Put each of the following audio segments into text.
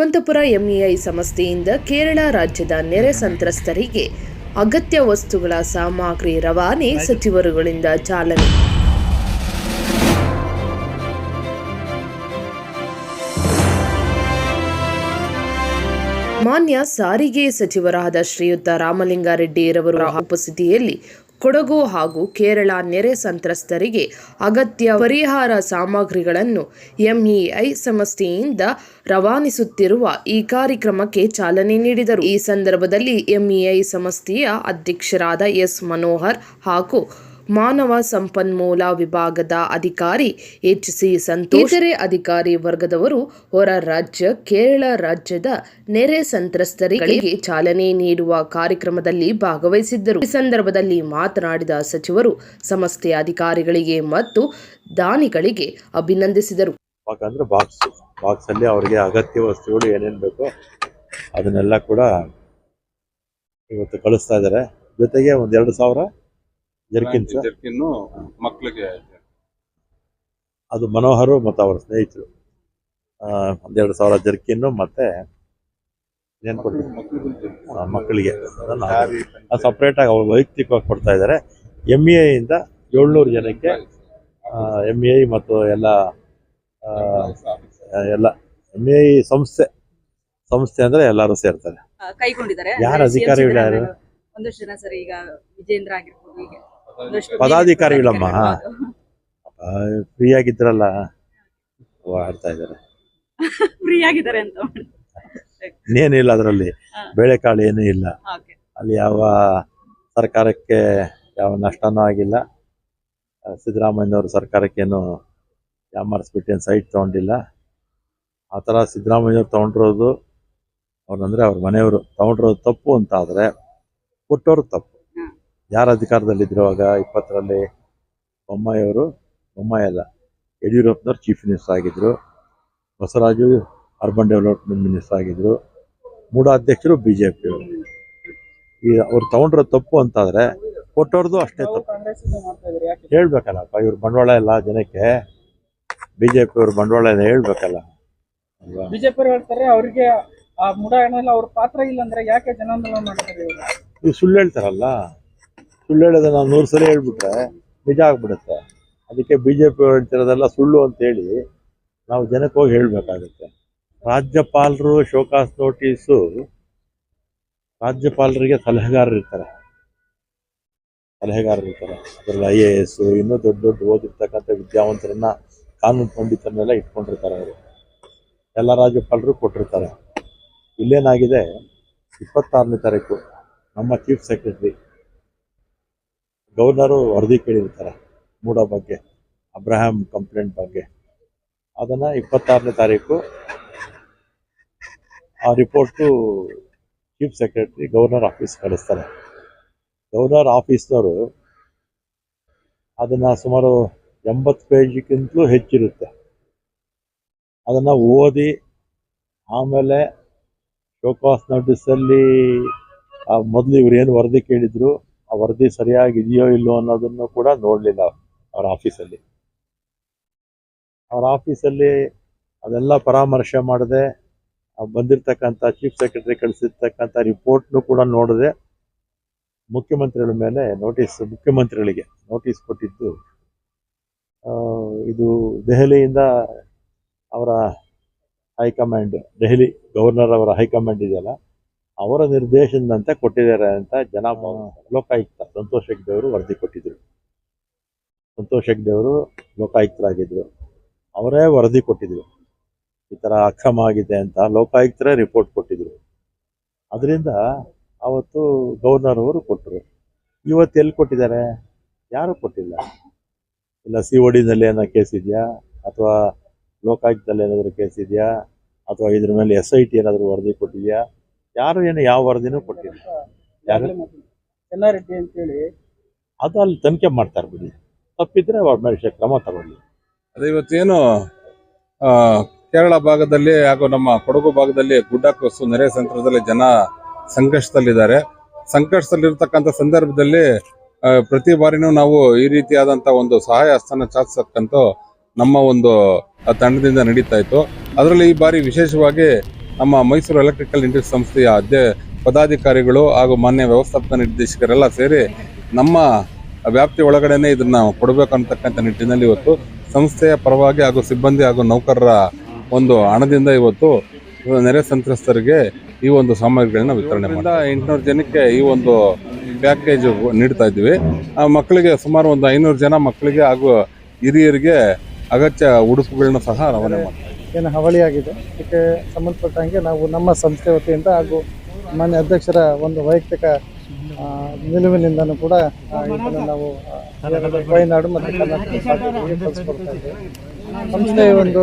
Yeshwanthpur MEI ಸಂಸ್ಥೆಯಿಂದ ಕೇರಳ ರಾಜ್ಯದ ನೆರೆ ಸಂತ್ರಸ್ತರಿಗೆ ಅಗತ್ಯ ವಸ್ತುಗಳ ಸಾಮಗ್ರಿ ರವಾನೆ ಸಚಿವರುಗಳಿಂದ ಚಾಲನೆ. ಮಾನ್ಯ ಸಾರಿಗೆ ಸಚಿವರಾದ ಶ್ರೀಯುತ ರಾಮಲಿಂಗಾರೆಡ್ಡಿ ರವರ ಉಪಸ್ಥಿತಿಯಲ್ಲಿ ಕೊಡಗು ಹಾಗೂ ಕೇರಳ ನೆರೆ ಸಂತ್ರಸ್ತರಿಗೆ ಅಗತ್ಯ ಪರಿಹಾರ ಸಾಮಗ್ರಿಗಳನ್ನು ಎಂಇಐ ಸಂಸ್ಥೆಯಿಂದ ರವಾನಿಸುತ್ತಿರುವ ಈ ಕಾರ್ಯಕ್ರಮಕ್ಕೆ ಚಾಲನೆ ನೀಡಿದರು. ಈ ಸಂದರ್ಭದಲ್ಲಿ ಎಂಇಐ ಸಂಸ್ಥೆಯ ಅಧ್ಯಕ್ಷರಾದ ಎಸ್. ಮನೋಹರ್ ಹಾಗೂ ಮಾನವ ಸಂಪನ್ಮೂಲ ವಿಭಾಗದ ಅಧಿಕಾರಿ ಎಚ್ ಸಿ ಸಂತೋಷ್, ಇತರೆ ಅಧಿಕಾರಿ ವರ್ಗದವರು ಹೊರ ರಾಜ್ಯ, ಕೇರಳ ರಾಜ್ಯದ ನೆರೆ ಸಂತ್ರಸ್ತರಿಗೆ ಚಾಲನೆ ನೀಡುವ ಕಾರ್ಯಕ್ರಮದಲ್ಲಿ ಭಾಗವಹಿಸಿದ್ದರು. ಈ ಸಂದರ್ಭದಲ್ಲಿ ಮಾತನಾಡಿದ ಸಚಿವರು ಸಂಸ್ಥೆಯ ಅಧಿಕಾರಿಗಳಿಗೆ ಮತ್ತು ದಾನಿಗಳಿಗೆ ಅಭಿನಂದಿಸಿದರು. ಬಾಕ್ಸ್ ಅವರಿಗೆ ಅಗತ್ಯ ವಸ್ತುಗಳು ಏನೇನು ಬೇಕೋ ಅದನ್ನೆಲ್ಲ ಕೂಡ ಇವತ್ತು ಕಳಿಸ್ತಾ ಇದ್ದಾರೆ. ಜೊತೆಗೆ ಒಂದ್ ಎರಡು ಸಾವಿರ ಜರ್ಕಿನ್ಸ್ ಜರ್ಕಿನ್ನು ಮಕ್ಕಳಿಗೆ ಅದು ಮನೋಹರು ಮತ್ತು ಅವರ ಸ್ನೇಹಿತರು. ಆ, ಒಂದೆರಡು ಸಾವಿರ ಜರ್ಕಿನ್ನು ಮತ್ತೆ ಮಕ್ಕಳಿಗೆ ಅದನ್ನು ಸಪ್ರೇಟ್ ಆಗಿ ಅವ್ರು ವೈಯಕ್ತಿಕವಾಗಿ ಕೊಡ್ತಾ ಇದ್ದಾರೆ. ಎಂ ಇ ಇಂದ ಏಳ್ನೂರು ಜನಕ್ಕೆ ಎಂ ಇ ಮತ್ತು ಎಲ್ಲ ಆ, ಎಲ್ಲ ಎಂ ಇ ಸಂಸ್ಥೆ ಸಂಸ್ಥೆ ಅಂದ್ರೆ ಎಲ್ಲರೂ ಸೇರ್ತಾರೆ. ಕೈಗೊಂಡಿದ್ದಾರೆ. ಯಾರು ಅಧಿಕಾರಿಗಳು ಯಾರು? ಒಂದಷ್ಟು ಜನ ಸರ್ ಈಗ ವಿಜೇಂದ್ರ ಆಗಿರ್ಬೋದು ಪದಾಧಿಕಾರಿಗಳಮ್ಮ. ಫ್ರೀ ಆಗಿದ್ರಲ್ಲ ಆಡ್ತಾ ಇದ್ದಾರೆ. ಫ್ರೀ ಆಗಿದ್ದಾರೆ ಅಂತ ಇನ್ನೇನಿಲ್ಲ ಅದರಲ್ಲಿ. ಬೇಳೆಕಾಳು ಏನೂ ಇಲ್ಲ. ಅಲ್ಲಿ ಯಾವ ಸರ್ಕಾರಕ್ಕೆ ಯಾವ ನಷ್ಟನೂ ಆಗಿಲ್ಲ. ಸಿದ್ದರಾಮಯ್ಯನವ್ರ ಸರ್ಕಾರಕ್ಕೇನು ಯಾಮಾರಿಸ್ಬಿಟ್ಟೇನು ಸೈಟ್ ತೊಗೊಂಡಿಲ್ಲ. ಆ ಥರ ಸಿದ್ದರಾಮಯ್ಯವ್ರು ತೊಗೊಂಡಿರೋದು ಅವ್ರನ್ನಂದರೆ ಅವ್ರ ಮನೆಯವರು. ತೊಗೊಂಡಿರೋದು ತಪ್ಪು ಅಂತ ಆದರೆ ಕೊಟ್ಟವರು ತಪ್ಪು. ಯಾರು ಅಧಿಕಾರದಲ್ಲಿದ್ರುವಾಗ ಇಪ್ಪತ್ತರಲ್ಲಿ ಬೊಮ್ಮಾಯಿಯವರು ಬೊಮ್ಮಾಯಿ ಅಲ್ಲ ಯಡಿಯೂರಪ್ಪನವ್ರು ಚೀಫ್ ಮಿನಿಸ್ಟರ್ ಆಗಿದ್ರು ಬಸವರಾಜು ಅರ್ಬನ್ ಡೆವಲಪ್ಮೆಂಟ್ ಮಿನಿಸ್ಟರ್ ಆಗಿದ್ರು ಮೂಢ ಅಧ್ಯಕ್ಷರು ಬಿ ಜೆ ಪಿಯವರು ಈ ಅವ್ರು ತಗೊಂಡ್ರೆ ತಪ್ಪು ಅಂತಾದ್ರೆ ಕೊಟ್ಟವ್ರದ್ದು ಅಷ್ಟೇ ತಪ್ಪು. ಹೇಳ್ಬೇಕಲ್ಲಪ್ಪ ಇವ್ರ ಬಂಡವಾಳ ಎಲ್ಲ ಜನಕ್ಕೆ ಬಿಜೆಪಿ ಅವ್ರ ಬಂಡವಾಳ ಎಲ್ಲ ಹೇಳ್ಬೇಕಲ್ಲ. ಬಿಜೆಪಿ ಹೇಳ್ತಾರೆ ಅವ್ರಿಗೆ ಆ ಮುಡ ಹಣದಲ್ಲಿ ಅವ್ರ ಪಾತ್ರ ಇಲ್ಲ ಅಂದ್ರೆ ಯಾಕೆ ಜನಾಂದೋಲನ ಮಾಡ್ತಾರೆ ಇವ್ರು? ಸುಳ್ಳು ಹೇಳ್ತಾರಲ್ಲ. ಸುಳ್ಳು ಹೇಳೋದನ್ನ ನಾವು ನೂರು ಸಲ ಹೇಳ್ಬಿಟ್ರೆ ನಿಜ ಆಗ್ಬಿಡುತ್ತೆ. ಅದಕ್ಕೆ ಬಿಜೆಪಿ ಹೇಳ್ತಿರೋದೆಲ್ಲ ಸುಳ್ಳು ಅಂತ ಹೇಳಿ ನಾವು ಜನಕ್ಕೆ ಹೋಗಿ ಹೇಳಬೇಕಾಗುತ್ತೆ. ರಾಜ್ಯಪಾಲರು ಶೋಕಾಸ್ ನೋಟಿಸು ರಾಜ್ಯಪಾಲರಿಗೆ ಸಲಹೆಗಾರರು ಇರ್ತಾರೆ. ಸಲಹೆಗಾರರು ಇರ್ತಾರೆ. ಅದರಲ್ಲಿ ಐ ಎ ಎಸ್, ಇನ್ನೂ ದೊಡ್ಡ ದೊಡ್ಡ ಓದಿರ್ತಕ್ಕಂಥ ವಿದ್ಯಾವಂತರನ್ನ ಕಾನೂನು ಪಂಡಿತರನ್ನೆಲ್ಲ ಇಟ್ಕೊಂಡಿರ್ತಾರೆ ಅವರು. ಎಲ್ಲ ರಾಜ್ಯಪಾಲರು ಕೊಟ್ಟಿರ್ತಾರೆ. ಇಲ್ಲೇನಾಗಿದೆ? ಇಪ್ಪತ್ತಾರನೇ ತಾರೀಕು, ನಮ್ಮ ಚೀಫ್ ಸೆಕ್ರೆಟರಿ ಗವರ್ನರು ವರದಿ ಕೇಳಿರ್ತಾರೆ ಮೂಡ ಬಗ್ಗೆ, ಅಬ್ರಹಾಂ ಕಂಪ್ಲೇಂಟ್ ಬಗ್ಗೆ. ಅದನ್ನು ಇಪ್ಪತ್ತಾರನೇ ತಾರೀಕು ಆ report chief secretary governor office ಕಳಿಸ್ತಾರೆ. ಗವರ್ನರ್ ಆಫೀಸ್ನವರು ಅದನ್ನು ಸುಮಾರು ಎಂಬತ್ತು ಪೇಜಿಗಿಂತಲೂ ಹೆಚ್ಚಿರುತ್ತೆ. ಅದನ್ನು ಓದಿ ಆಮೇಲೆ ಶೋಕಾಸ್ ನೋಟಿಸಲ್ಲಿ ಮೊದಲು ಇವ್ರು ಏನು ವರದಿ ಕೇಳಿದ್ರು ಆ ವರದಿ ಸರಿಯಾಗಿ ಇದೆಯೋ ಇಲ್ಲೋ ಅನ್ನೋದನ್ನು ಕೂಡ ನೋಡಲಿಲ್ಲ ಅವ್ರ ಆಫೀಸಲ್ಲಿ. ಅವ್ರ ಆಫೀಸಲ್ಲಿ ಅದೆಲ್ಲ ಪರಾಮರ್ಶೆ ಮಾಡದೆ ಬಂದಿರತಕ್ಕಂಥ ಚೀಫ್ ಸೆಕ್ರೆಟರಿ ಕಳಿಸಿರ್ತಕ್ಕಂಥ ರಿಪೋರ್ಟ್ನು ಕೂಡ ನೋಡದೆ, ಮುಖ್ಯಮಂತ್ರಿಗಳ ಮೇಲೆ ನೋಟಿಸ್ ಮುಖ್ಯಮಂತ್ರಿಗಳಿಗೆ ನೋಟಿಸ್ ಕೊಟ್ಟಿದ್ದು. ಇದು ದೆಹಲಿಯಿಂದ ಅವರ ಹೈಕಮಾಂಡ್, ದೆಹಲಿ ಗವರ್ನರ್ ಅವರ ಹೈಕಮಾಂಡ್ ಇದೆಯಲ್ಲ ಅವರ ನಿರ್ದೇಶನದಂತೆ ಕೊಟ್ಟಿದ್ದಾರೆ ಅಂತ ಜನ ಲೋಕಾಯುಕ್ತ ಸಂತೋಷ್ ಹೆಗ್ಡೆ ಅವರು ವರದಿ ಕೊಟ್ಟಿದ್ರು. ಸಂತೋಷ್ ಹೆಗ್ಡೆ ಅವರು ಲೋಕಾಯುಕ್ತರಾಗಿದ್ರು. ಅವರೇ ವರದಿ ಕೊಟ್ಟಿದ್ರು. ಈ ಥರ ಅಕ್ರಮ ಆಗಿದೆ ಅಂತ ಲೋಕಾಯುಕ್ತರೇ ರಿಪೋರ್ಟ್ ಕೊಟ್ಟಿದ್ರು. ಅದರಿಂದ ಅವತ್ತು ಗವರ್ನರ್ ಅವರು ಕೊಟ್ಟರು. ಇವತ್ತು ಎಲ್ಲಿ ಕೊಟ್ಟಿದ್ದಾರೆ? ಯಾರು ಕೊಟ್ಟಿಲ್ಲ? ಇಲ್ಲ ಸಿ ಒ ಡಿನಲ್ಲಿ ಏನೋ ಕೇಸ್ ಇದೆಯಾ? ಅಥವಾ ಲೋಕಾಯುಕ್ತದಲ್ಲಿ ಏನಾದರೂ ಕೇಸ್ ಇದೆಯಾ? ಅಥವಾ ಇದ್ರ ಮೇಲೆ ಎಸ್ ಐ ಟಿ ಏನಾದರೂ ವರದಿ ಕೊಟ್ಟಿದೆಯಾ? ಯಾರು ಏನು ಯಾವ ವರದಿನೂ ಕೊಟ್ಟಿಲ್ಲ. ಯಾರು? ಚೆನ್ನಾರೆಡ್ಡಿ ಅಂತೇಳಿ. ಅದು ಅಲ್ಲಿ ತನಿಖೆ ಮಾಡ್ತಾರೆ ಬಿಡಿ. ತಪ್ಪಿದ್ರೆ ಅವ್ರ ಮೇಲೆ ಕ್ರಮ ತಗೊಳ್ಳಿ. ಅದೇ ಇವತ್ತೇನು ಆ, ಕೇರಳ ಭಾಗದಲ್ಲಿ ಹಾಗೂ ನಮ್ಮ ಕೊಡಗು ಭಾಗದಲ್ಲಿ ಗುಡ್ಡ ಕೊಸು ನೆರೆ ಸಂತ್ರದಲ್ಲಿ ಜನ ಸಂಕಷ್ಟದಲ್ಲಿದ್ದಾರೆ. ಸಂಕಷ್ಟದಲ್ಲಿರ್ತಕ್ಕಂಥ ಸಂದರ್ಭದಲ್ಲಿ ಆ, ಪ್ರತಿ ಬಾರಿನೂ ನಾವು ಈ ರೀತಿಯಾದಂತ ಒಂದು ಸಹಾಯ ಹಸ್ತನ ಚಾಚತಕ್ಕಂತ ನಮ್ಮ ಒಂದು ಆ ತಂಡದಿಂದ ನಡೀತಾ ಇತ್ತು. ಅದರಲ್ಲಿ ಈ ಬಾರಿ ವಿಶೇಷವಾಗಿ ನಮ್ಮ ಮೈಸೂರು ಎಲೆಕ್ಟ್ರಿಕಲ್ ಇಂಡಸ್ಟ್ರಿ ಸಂಸ್ಥೆಯ ಅಧ್ಯ ಪದಾಧಿಕಾರಿಗಳು ಹಾಗೂ ಮಾನ್ಯ ವ್ಯವಸ್ಥಾಪಕ ನಿರ್ದೇಶಕರೆಲ್ಲ ಸೇರಿ ನಮ್ಮ ವ್ಯಾಪ್ತಿ ಒಳಗಡೆನೆ ಇದನ್ನ ಕೊಡಬೇಕು ಅಂತಕ್ಕಂಥ ನಿಟ್ಟಿನಲ್ಲಿ ಇವತ್ತು ಸಂಸ್ಥೆಯ ಪರವಾಗಿ ಹಾಗೂ ಸಿಬ್ಬಂದಿ ಹಾಗೂ ನೌಕರರ ಒಂದು ಹಣದಿಂದ ಇವತ್ತು ನೆರೆ ಸಂತ್ರಸ್ತರಿಗೆ ಈ ಒಂದು ಸಾಮಗ್ರಿಗಳನ್ನ ವಿತರಣೆ ಎಂಟುನೂರು ಜನಕ್ಕೆ ಈ ಒಂದು ಪ್ಯಾಕೇಜ್ ನೀಡ್ತಾ ಇದ್ದೀವಿ. ಆ ಮಕ್ಕಳಿಗೆ ಸುಮಾರು ಒಂದು ಐನೂರು ಜನ ಮಕ್ಕಳಿಗೆ ಹಾಗೂ ಹಿರಿಯರಿಗೆ ಅಗತ್ಯ ಉಡುಪುಗಳನ್ನ ಸಹ ರವಾನೆ ಮಾಡ್ತೀವಿ ಏನು ಹಾವಳಿಯಾಗಿದೆ. ಇದಕ್ಕೆ ಸಂಬಂಧಪಟ್ಟಂಗೆ ನಾವು ನಮ್ಮ ಸಂಸ್ಥೆ ವತಿಯಿಂದ ಹಾಗೂ ಮಾನ್ಯ ಅಧ್ಯಕ್ಷರ ಒಂದು ವೈಯಕ್ತಿಕ ನಿಲುವಿನಿಂದನೂ ಕೂಡ ಇದನ್ನು ನಾವು ವಯನಾಡು ಮತ್ತು ಕರ್ನಾಟಕ ಸಂಸ್ಥೆ ಒಂದು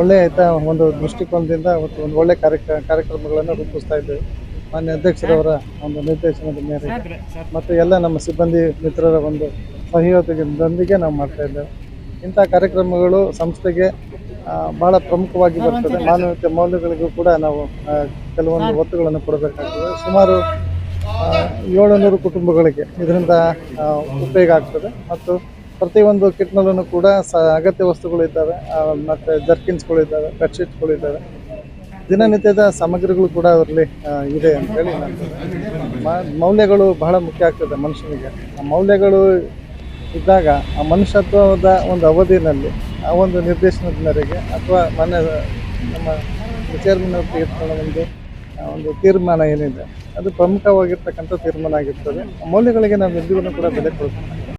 ಒಳ್ಳೆಯ ಒಂದು ದೃಷ್ಟಿಕೋನದಿಂದ ಮತ್ತು ಒಂದು ಒಳ್ಳೆಯ ಕಾರ್ಯಕ್ರ ಕಾರ್ಯಕ್ರಮಗಳನ್ನು ರೂಪಿಸ್ತಾ ಇದ್ದೇವೆ. ಮಾನ್ಯ ಅಧ್ಯಕ್ಷರವರ ಒಂದು ನಿರ್ದೇಶನದ ಮೇರೆಗೆ. ಮತ್ತು ಎಲ್ಲ ನಮ್ಮ ಸಿಬ್ಬಂದಿ ಮಿತ್ರರ ಒಂದು ಸಹಯೋಗದೊಂದಿಗೆ ನಾವು ಮಾಡ್ತಾ ಇದ್ದೇವೆ. ಇಂಥ ಕಾರ್ಯಕ್ರಮಗಳು ಸಂಸ್ಥೆಗೆ ಬಹಳ ಪ್ರಮುಖವಾಗಿ ಬರ್ತದೆ. ಮಾನವೀಯತೆ ಮೌಲ್ಯಗಳಿಗೂ ಕೂಡ ನಾವು ಕೆಲವೊಂದು ಒತ್ತುಗಳನ್ನು ಕೊಡಬೇಕಾಗ್ತದೆ. ಸುಮಾರು ಏಳುನೂರು ಕುಟುಂಬಗಳಿಗೆ ಇದರಿಂದ ಉಪಯೋಗ ಆಗ್ತದೆ. ಮತ್ತು ಪ್ರತಿಯೊಂದು ಕಿಟ್ನಲ್ಲೂ ಕೂಡ ಸ ಅಗತ್ಯ ವಸ್ತುಗಳು ಇದ್ದಾವೆ. ಆ, ಮತ್ತು ಜರ್ಕಿನ್ಸ್ಗಳಿದ್ದಾವೆ ಇದ್ದಾವೆ ದಿನನಿತ್ಯದ ಸಾಮಗ್ರಿಗಳು ಕೂಡ ಅದರಲ್ಲಿ ಇದೆ ಅಂತೇಳಿ ನಾನು ಮೌಲ್ಯಗಳು ಬಹಳ ಮುಖ್ಯ ಆಗ್ತದೆ ಮನುಷ್ಯನಿಗೆ. ಆ ಮೌಲ್ಯಗಳು ಇದ್ದಾಗ ಆ ಮನುಷ್ಯತ್ವದ ಒಂದು ಅವಧಿನಲ್ಲಿ, ಆ ಒಂದು ನಿರ್ದೇಶನದ ಮೇರೆಗೆ ಅಥವಾ ಮನೆ, ನಮ್ಮ ಚೇರ್ಮನ್ ತೆಗೆದುಕೊಳ್ಳೋ ಒಂದು ಒಂದು ತೀರ್ಮಾನ ಏನಿದೆ, ಅದು ಪ್ರಮುಖವಾಗಿರ್ತಕ್ಕಂಥ ತೀರ್ಮಾನ ಆಗಿರ್ತದೆ. ಮೌಲ್ಯಗಳಿಗೆ ನಾವು ಎಂದಿಗೂ ಕೂಡ ಬೆಲೆ ಕೊಡ್ತೀವಿ